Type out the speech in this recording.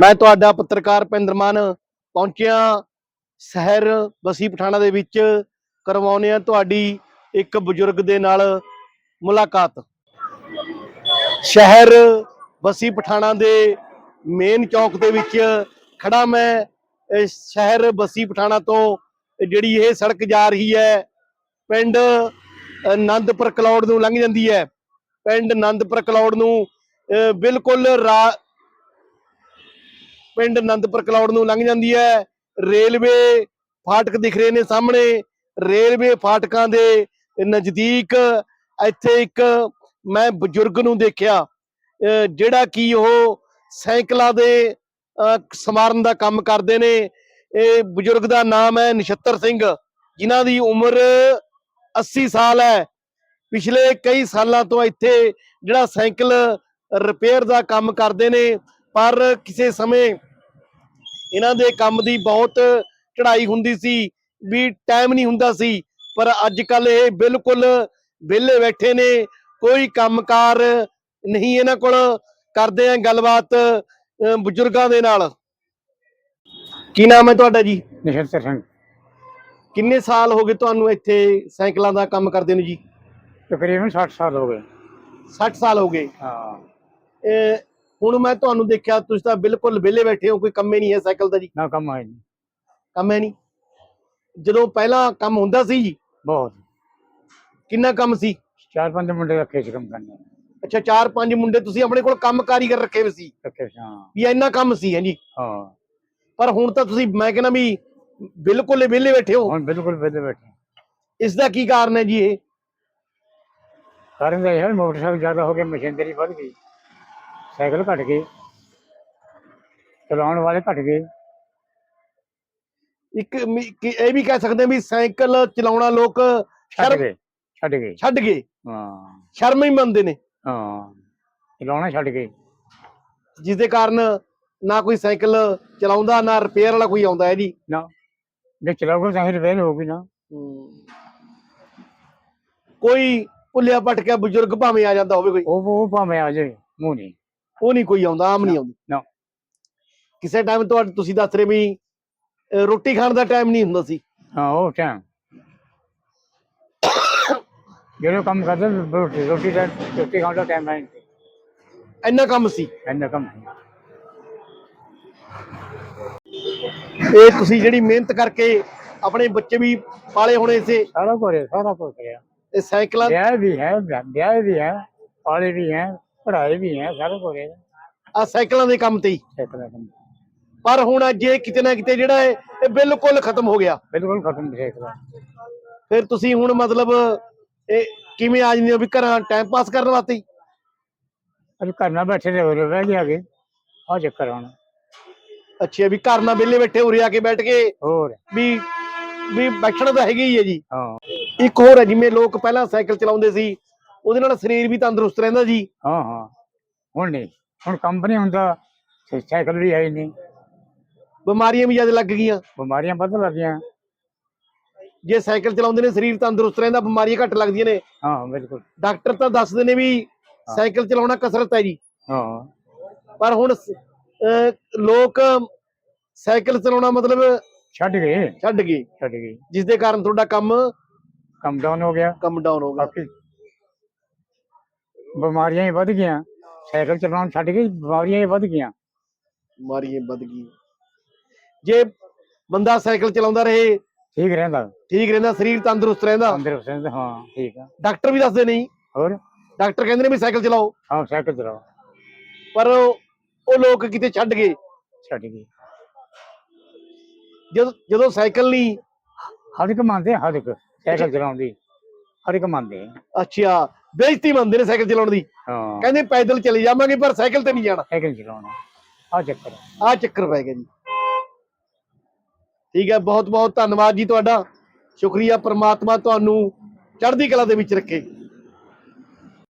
ਮੈਂ ਤੁਹਾਡਾ ਪੱਤਰਕਾਰ ਭਿੰਦਰ ਮਾਨ ਪਹੁੰਚਿਆ ਸ਼ਹਿਰ ਬਸੀ ਪਠਾਣਾ ਦੇ ਵਿੱਚ ਕਰਵਾਉਨੇ ਆ ਤੁਹਾਡੀ ਇੱਕ ਬਜ਼ੁਰਗ ਦੇ ਨਾਲ ਮੁਲਾਕਾਤ। ਸ਼ਹਿਰ ਬਸੀ ਪਠਾਣਾ ਦੇ ਮੇਨ ਚੌਕ ਦੇ ਵਿੱਚ ਖੜਾ ਮੈਂ ਸ਼ਹਿਰ ਬਸੀ ਪਠਾਣਾ ਤੋਂ ਜਿਹੜੀ ਇਹ ਸੜਕ ਜਾ ਰਹੀ ਹੈ, ਪਿੰਡ ਆਨੰਦਪੁਰ ਕਲੌੜ ਨੂੰ ਲੰਘ ਜਾਂਦੀ ਹੈ। ਪਿੰਡ ਆਨੰਦਪੁਰ ਕਲੌੜ ਨੂੰ ਬਿਲਕੁਲ ਰਾ ਪਿੰਡ ਅਨੰਦਪੁਰ ਕਲੌੜ ਨੂੰ ਲੰਘ ਜਾਂਦੀ ਹੈ। ਰੇਲਵੇ ਫਾਟਕ ਦਿਖ ਰਹੇ ਨੇ ਸਾਹਮਣੇ। ਰੇਲਵੇ ਫਾਟਕਾਂ ਦੇ ਨਜ਼ਦੀਕ ਇੱਥੇ ਇੱਕ ਮੈਂ ਬਜ਼ੁਰਗ ਨੂੰ ਦੇਖਿਆ ਜਿਹੜਾ ਕਿ ਉਹ ਸਾਈਕਲਾਂ ਦੇ ਅਹ, ਸਮਾਰਨ ਦਾ ਕੰਮ ਕਰਦੇ ਨੇ। ਇਹ ਬਜ਼ੁਰਗ ਦਾ ਨਾਮ ਹੈ ਨਛੱਤਰ ਸਿੰਘ ਜਿਨ੍ਹਾਂ ਦੀ ਉਮਰ 80 ਸਾਲ ਹੈ। ਪਿਛਲੇ ਕਈ ਸਾਲਾਂ ਤੋਂ ਇੱਥੇ ਜਿਹੜਾ ਸਾਈਕਲ ਰਿਪੇਅਰ ਦਾ ਕੰਮ ਕਰਦੇ ਨੇ ਪਰ ਕਿਸੇ ਸਮੇਂ ਇਹਨਾਂ ਦੇ ਕੰਮ ਦੀ ਬਹੁਤ ਚੜ੍ਹਾਈ ਹੁੰਦੀ ਸੀ ਵੀ ਟਾਈਮ ਨਹੀਂ ਹੁੰਦਾ ਸੀ ਪਰ ਅੱਜ ਕੱਲ ਇਹ ਬਿਲਕੁਲ ਵਿਹਲੇ ਬੈਠੇ ਨੇ ਕੋਈ ਕੰਮਕਾਰ ਨਹੀਂ ਇਹਨਾਂ ਕੋਲ। ਕਰਦੇ ਆ ਗੱਲਬਾਤ ਬਜ਼ੁਰਗਾਂ ਦੇ ਨਾਲ। ਕੀ ਨਾਮ ਹੈ ਤੁਹਾਡਾ ਜੀ? ਨਛੱਤਰ ਸਿੰਘ। ਕਿੰਨੇ ਸਾਲ ਹੋ ਗਏ ਤੁਹਾਨੂੰ ਇੱਥੇ ਸਾਈਕਲਾਂ ਦਾ ਕੰਮ ਕਰਦੇ ਨੂੰ ਜੀ? ਤਕਰੀਬਨ 60 ਸਾਲ ਹੋ ਗਏ। 60 ਸਾਲ ਹੋ ਗਏ। ਹਾਂ। ਇਹ ਹੁਣ ਮੈਂ ਤੁਹਾਨੂੰ ਦੇਖਿਆ ਤੁਸੀਂ ਤਾਂ ਬਿਲਕੁਲ ਵਿਹਲੇ ਬੈਠੇ ਹੋ ਕੋਈ ਕੰਮ ਹੀ ਨਹੀਂ ਹੈ ਸਾਈਕਲ ਦਾ ਜੀ। ਨਾ ਕੰਮ ਹੈ ਨਹੀਂ ਕੰਮ ਹੈ ਨਹੀਂ। ਜਦੋਂ ਪਹਿਲਾਂ ਕੰਮ ਹੁੰਦਾ ਸੀ ਜੀ ਬਹੁਤ। ਕਿੰਨਾ ਕੰਮ ਸੀ? ਚਾਰ ਪੰਜ ਮੁੰਡੇ ਰੱਖੇ ਸੀ ਕੰਮ ਕਰਨੇ। ਅੱਛਾ ਚਾਰ ਪੰਜ ਮੁੰਡੇ ਤੁਸੀਂ ਆਪਣੇ ਕੋਲ ਕੰਮ ਕਾਰੀਗਰ ਰੱਖੇ ਹੋਏ ਸੀ? ਰੱਖੇ ਸੀ ਹਾਂ। ਵੀ ਇੰਨਾ ਕੰਮ ਸੀ ਹੈ ਜੀ। ਹਾਂ। ਪਰ ਹੁਣ ਤਾਂ ਤੁਸੀਂ ਮੈਂ ਕਹਿੰਦਾ ਵੀ ਬਿਲਕੁਲ ਹੀ ਵਿਹਲੇ ਬੈਠੇ ਹੋ। ਹੁਣ ਬਿਲਕੁਲ ਵਿਹਲੇ ਬੈਠੇ ਇਸ ਦਾ ਕੀ ਕਾਰਨ ਹੈ ਜੀ ਇਹ? ਕਾਰਨ ਇਹ ਹੈ ਮੋਟਰਸਾਈਕਲ ਜ਼ਿਆਦਾ ਹੋ ਗਏ ਮਸ਼ੀਨਰੀ ਵੱਧ ਗਈ। ਸਾਈਕਲ ਘਟ ਗਏ। ਚਲਾਉਣ ਵਾਲੇ ਘਟ ਗਏ। ਇੱਕ ਮੀ- ਕਿ ਇਹ ਵੀ ਕਹਿ ਸਕਦੇ ਹਾਂ ਵੀ ਸਾਈਕਲ ਚਲਾਉਣਾ ਲੋਕ ਛੱਡ ਸ਼ਰਮ ਗਏ ਛੱਡ ਗਏ। ਛੱਡ ਗਏ। ਹਾਂ। ਸ਼ਰਮ ਹੀ ਮੰਨਦੇ ਨੇ। ਹਾਂ। ਚਲਾਉਣਾ ਛੱਡ ਗਏ। ਜਿਸ ਦੇ ਕਾਰਨ ਨਾ ਕੋਈ ਸਾਈਕਲ ਚਲਾਉਂਦਾ ਨਾ ਰਿਪੇਅਰ ਵਾਲਾ ਕੋਈ ਆਉਂਦਾ ਹੈ ਜੀ ਨਾ। ਜੇ ਚਲਾਓਗੇ ਤਾਂ ਹੀ ਰਿਪੇਅਰ ਹੋਊਗੀ ਨਾ। ਕੋਈ ਭੁੱਲਿਆ ਭਟਕਿਆ ਬਜ਼ੁਰਗ ਭਾਵੇਂ ਆ ਜਾਂਦਾ ਹੋਵੇ ਕੋਈ। ਉਹ ਉਹ ਭਾਵੇਂ ਆ ਜਾਏ ਮੂੰਹ ਨਹੀਂ। ਉਹ ਨਹੀਂ ਕੋਈ ਆਉਂਦਾ ਆਮ ਨਹੀਂ ਆਉਂਦੀ। ਨਾ। ਕਿਸੇ ਟਾਈਮ ਤੁਹਾਡੇ ਤੁਸੀਂ ਦੱਸ ਰਹੇ ਵੀ ਅਹ, ਰੋਟੀ ਖਾਣ ਦਾ ਟਾਈਮ ਨਹੀਂ ਹੁੰਦਾ ਸੀ। ਹਾਂ ਉਹ ਟਾਈਮ ਜਿਹੜੇ ਕੰਮ ਕਰਦੇ ਰੋਟੀ ਰੋਟੀ ਦਾ ਰੋਟੀ ਖਾਣ ਦਾ ਟਾਈਮ ਨਹੀਂ ਇੰਨਾ ਕੰਮ ਸੀ। ਇੰਨਾ ਕੰਮ ਨਹੀਂ। ਇਹ ਤੁਸੀਂ ਜਿਹੜੀ ਮਿਹਨਤ ਕਰਕੇ ਆਪਣੇ ਬੱਚੇ ਵੀ ਪਾਲੇ ਹੋਣੇ ਇਸੇ ਸਾਰਾ ਕੁਝ ਸਾਰਾ ਕੁਝ ਕਰਿਆ ਇਹ ਸਾਈਕਲਾਂ ਵਿਆਹ ਵੀ ਹੈ ਵਿਆਹ ਵੀ ਹੈ ਪਾਲੇ ਵੀ ਹੈ। ਪੜ੍ਹਾਈ ਵੀ ਹੈ ਸਾਰਾ ਕੁਝ ਹੈ ਆ ਸਾਈਕਲਾਂ ਦੇ ਕੰਮ ਤੇ ਹੀ। ਖੇਤ ਦਾ ਕੰਮ ਪਰ ਹੁਣ ਅੱਜ ਇਹ ਕਿਤੇ ਨਾ ਕਿਤੇ ਜਿਹੜਾ ਹੈ ਇਹ ਬਿਲਕੁਲ ਖਤਮ ਹੋ ਗਿਆ। ਬਿਲਕੁਲ ਖਤਮ ਖੇਤ ਦਾ ਫਿਰ ਤੁਸੀਂ ਹੁਣ ਮਤਲਬ ਇਹ ਕਿਵੇਂ ਆ ਜਾਂਦੇ ਹੋ ਵੀ ਘਰਾਂ ਟਾਈਮ ਪਾਸ ਕਰਨ ਵਾਸਤੇ ਹੀ? ਅਰੇ ਘਰ ਨਾ ਬੈਠੇ ਰਹੇ ਹੋ ਬਹਿ ਗਿਆ ਕੇ ਆ ਚੱਕਰ ਹੁਣ। ਅੱਛਾ ਵੀ ਘਰ ਨਾਲ ਵਿਹਲੇ ਬੈਠੇ ਉਰੇ ਆ ਕੇ ਬੈਠ ਕੇ ਹੋਰ। ਵੀ ਵੀ ਬੈਠਣਾ ਤਾਂ ਹੈਗਾ ਹੀ ਹੈ ਜੀ। ਹਾਂ। ਇੱਕ ਹੋਰ ਹੈ ਜਿਵੇਂ ਲੋਕ ਪਹਿਲਾਂ ਸਾਈਕਲ ਚਲਾਉਂਦੇ ਸੀ ਉਹਦੇ ਨਾਲ ਸਰੀਰ ਵੀ ਤੰਦਰੁਸਤ ਰਹਿੰਦਾ ਜੀ। ਹਾਂ ਹਾਂ। ਹੁਣ ਨਹੀਂ। ਹੁਣ ਕੰਮ ਨਹੀਂ ਹੁੰਦਾ ਸਾਈਕਲ ਵੀ ਹੈ ਹੀ ਨਹੀਂ। ਬਿਮਾਰੀਆਂ ਵੀ ਜ਼ਿਆਦਾ ਲੱਗ ਗਈਆਂ। ਬਿਮਾਰੀਆਂ ਵੱਧ ਲੱਗੀਆਂ ਜੇ ਸਾਈਕਲ ਚਲਾਉਂਦੇ ਨੇ ਸਰੀਰ ਤੰਦਰੁਸਤ ਰਹਿੰਦਾ ਬਿਮਾਰੀਆਂ ਘੱਟ ਲੱਗਦੀਆਂ ਨੇ। ਹਾਂ ਬਿਲਕੁਲ। ਡਾਕਟਰ ਤਾਂ ਦੱਸਦੇ ਨੇ ਵੀ ਸਾਈਕਲ ਚਲਾਉਣਾ ਕਸਰਤ ਹੈ ਜੀ। ਹਾਂ। ਪਰ ਹੁਣ ਅਹ ਲੋਕ ਸਾਈਕਲ ਚਲਾਉਣਾ ਮਤਲਬ ਛੱਡ ਗਏ। ਛੱਡ ਗਏ। ਛੱਡ ਗਏ। ਜਿਸ ਦੇ ਕਾਰਨ ਤੁਹਾਡਾ ਕੰਮ ਕੰਮ ਡਾਊਨ ਹੋ ਗਿਆ। ਕੰਮ ਡਾਊਨ ਹੋ ਗਿਆ। ਬਾਕੀ ਬਿਮਾਰੀਆਂ ਹੀ ਵੱਧ ਗਈਆਂ। ਸਾਈਕਲ ਚਲਾਉਣ ਛੱਡ ਕੇ ਬਿਮਾਰੀਆਂ ਹੀ ਵੱਧ ਗਈਆਂ। ਬਿਮਾਰੀਆਂ ਵੱਧ ਗਈਆਂ। ਜੇ ਬੰਦਾ ਸਾਈਕਲ ਚਲਾਉਂਦਾ ਰਹੇ ਠੀਕ ਰਹਿੰਦਾ। ਠੀਕ ਰਹਿੰਦਾ ਸਰੀਰ ਤੰਦਰੁਸਤ ਰਹਿੰਦਾ। ਅੰਦਰ ਸਿੰਘ ਹਾਂ ਠੀਕ ਆ। ਡਾਕਟਰ ਵੀ ਦੱਸਦੇ ਨਹੀਂ। ਹੋਰ? ਡਾਕਟਰ ਕਹਿੰਦੇ ਨੇ ਵੀ ਸਾਈਕਲ ਚਲਾਓ। ਹਾਂ ਸਾਈਕਲ ਚਲਾਓ। ਪਰ ਉਹ ਲੋਕ ਕਿਤੇ ਛੱਡ ਗਏ। ਛੱਡ ਗਏ। ਜਦੋਂ ਜਦੋਂ ਸਾਈਕਲ ਨਹੀਂ ਹਰ ਇੱਕ ਮੰਨਦੇ ਹਰ ਇੱਕ। ਸਾਈਕਲ ਚਲਾਉਣ ਦੀ ਹਰ ਇੱਕ ਮੰਨਦੇ। ਅੱਛਾ। ਬੇਇੱਜ਼ਤੀ ਮੰਨਦੇ ਨੇ ਸਾਈਕਲ ਚਲਾਉਣ ਦੀ। ਹਾਂ। ਕਹਿੰਦੇ ਪੈਦਲ ਚਲੇ ਜਾਵਾਂਗੇ ਪਰ ਸਾਈਕਲ ਤੇ ਨਹੀਂ ਜਾਣਾ। ਸਾਈਕਲ ਚਲਾਉਣਾ। ਆ ਚੱਕਰ ਆ। ਚੱਕਰ ਪੈ ਗਿਆ ਜੀ। ਠੀਕ ਹੈ ਬਹੁਤ ਬਹੁਤ ਧੰਨਵਾਦ ਜੀ ਤੁਹਾਡਾ। ਸ਼ੁਕਰੀਆ ਪ੍ਰਮਾਤਮਾ ਤੁਹਾਨੂੰ ਚੜ੍ਹਦੀ ਕਲਾ ਦੇ ਵਿੱਚ ਰੱਖੇ।